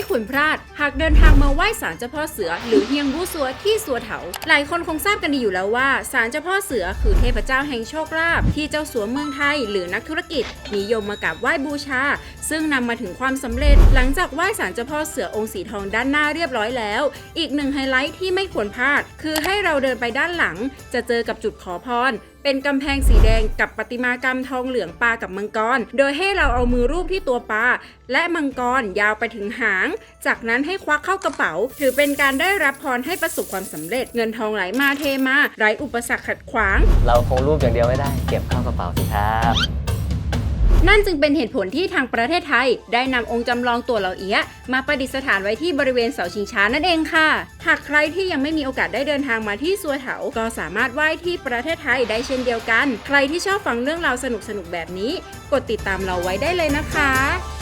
ไม่ควรพลาด หากเดินทางมาไหว้ศาลเจ้าพ่อเสือ หรือเฮียงบูสัวที่สัวเถา หลายคนคงทราบกันดีอยู่แล้วว่าศาลเจ้าพ่อเสือคือเทพเจ้าแห่งโชคลาภที่เจ้าสัวเมืองไทย หรือนักธุรกิจนิยมมากราบไหว้บูชา ซึ่งนำมาถึงความสำเร็จหลังจากไหว้ศาลเจ้าพ่อเสือองค์สีทองด้านหน้าเรียบร้อยแล้ว อีกหนึ่งไฮไลท์ที่ไม่ควรพลาด คือให้เราเดินไปด้านหลัง จะเจอกับจุดขอพรเป็นกำแพงสีแดงกับประติมากรรมทองเหลืองปลากับมังกร โดยให้เราเอามือรูปที่ตัวปลาและมังกรยาวไปถึงหาง จากนั้นให้ควักเข้ากระเป๋า ถือเป็นการได้รับพรให้ประสบความสำเร็จ เงินทองไหลมาเทมาไร้อุปสรรคขัดขวาง เราคงรูปอย่างเดียวไม่ได้ เก็บเข้ากระเป๋าสิครับ นั่นจึงเป็นเหตุผลที่ทางประเทศไทย ได้นำองค์จำลองตัวเหล่าเอี้ยะมาประดิษฐานไว้ที่บริเวณเสาชิงช้านั่นเองค่ะ หากใครที่ยังไม่มีโอกาสได้เดินทางมาที่ซัวเถา ก็สามารถไหว้ที่ประเทศไทยได้เช่นเดียวกัน ใครที่ชอบฟังเรื่องราวสนุกๆแบบนี้ กดติดตามเราไว้ได้เลยนะคะ